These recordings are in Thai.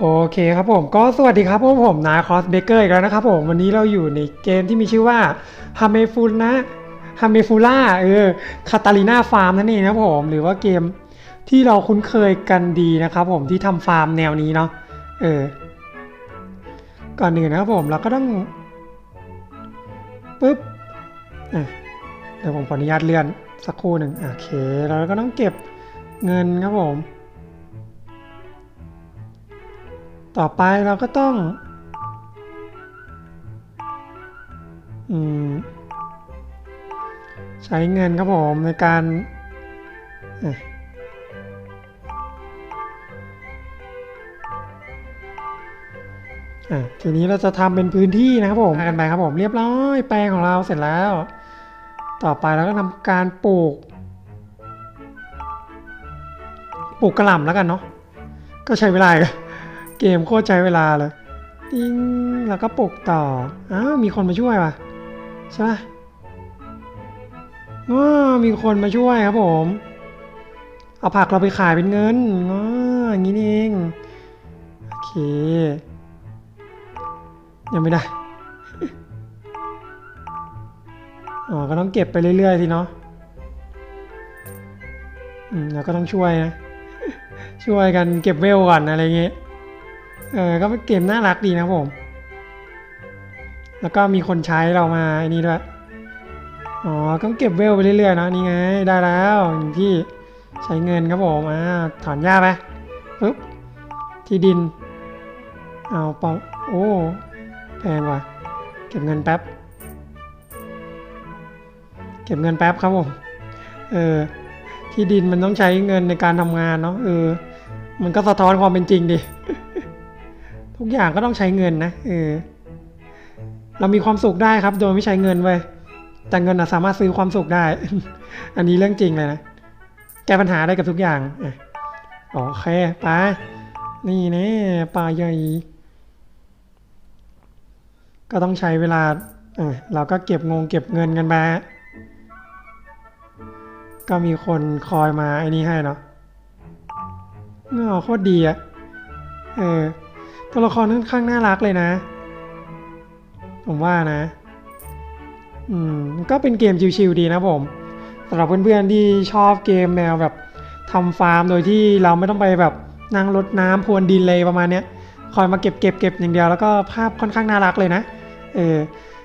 โอเคครับผมก็สวัสดีครับพวกผมนาคอสเบเกอร์อีกแล้วนะครับผมวันนี้เราอยู่ในเกมที่มีชื่อว่าฮาเมฟูนะฮาเมฟูล่าเออคาตาลีนาฟาร์มนั่นเองนะผมหรือว่าเกมที่เราคุ้นเคยกันดีนะครับผมที่ทำฟาร์มแนวนี้เนาะเออก่อนอื่นนะครับผมเราก็ต้องปุ๊บอะเดี๋ยวผมขออนุญาตเลื่อนสักครู่หนึ่งโอเคเราก็ต้องเก็บเงินครับผม ต่อไปเราก็ต้องอืมใช้เงินครับผมในการอะอะทีนี้เราจะทำเป็นพื้นที่นะครับผมกันไปครับผมเรียบร้อยแปลงของเราเสร็จแล้ว ต่อไปเราก็ทำการปลูก ปลูกกระหล่ำแล้วกันเนาะก็ใช้เวลาอีก เกมโคตรใช้เวลาเลยติ้งแล้วก็ปลุกต่อ อ้าว มีคนมาช่วยว่ะ ใช่ปะอ้อมีคนมาช่วยครับผม เอาผักเราไปขายเป็นเงินอ๋ออย่างนี้เอง โอเค ยังไม่ได้ อ๋อ ก็ต้องเก็บไปเรื่อยๆสิเนาะอืมเราก็ต้องช่วยนะ ช่วยกันเก็บเวลก่อนอะไรเงี้ย เออก็เป็นเกมน่ารักดีนะผม แล้วก็มีคนใช้เรามาไอ้นี่ด้วย อ๋อ ก็เก็บเวลไปเรื่อยๆนะนี่ไง ได้แล้วหนึ่งที่ใช้เงินครับผมอ่าถอนหญ้าไปปึ๊บ ที่ดิน เอาปองโอ้แพงว่ะ เก็บเงินแป๊บ เก็บเงินแป๊บครับผม เออ ที่ดินมันต้องใช้เงินในการทำงานเนาะ เออ มันก็สะท้อนความเป็นจริงดิ ทุกอย่างก็ต้องใช้เงินนะเออเรามีความสุขได้ครับ โดยไม่ใช้เงินเว้ยแต่เงินนะสามารถซื้อความสุขได้ อันนี้เรื่องจริงเลยนะแก้ปัญหาได้กับทุกอย่างอะโอเคไปนี่น่ปลาใหญ่ก็ต้องใช้เวลาเราก็เก็บงงเก็บเงินกันไปก็มีคนคอยมาไอ้นี่ให้เนาะอ๋อโคตรดีอะเออ ตัวละครค่อนข้างน่ารักเลยนะ ผมว่านะ อืม ก็เป็นเกมชิวๆดีนะผมสำหรับเพื่อนๆที่ชอบเกมแนวแบบทำฟาร์มโดยที่เราไม่ต้องไปแบบนั่งรดน้ำพรวนดินเลยประมาณเนี้ยคอยมาเก็บเก็บเก็บอย่างเดียวแล้วก็ภาพค่อนข้างน่ารักเลยนะ เออ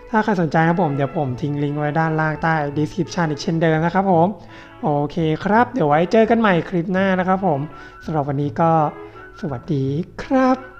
ถ้าใครสนใจครับผม เดี๋ยวผมทิ้งลิงก์ไว้ด้านล่างใต้ description อีกเช่นเดิมนะครับผม โอเคครับ เดี๋ยวไว้เจอกันใหม่คลิปหน้านะครับผมสำหรับวันนี้ก็สวัสดีครับ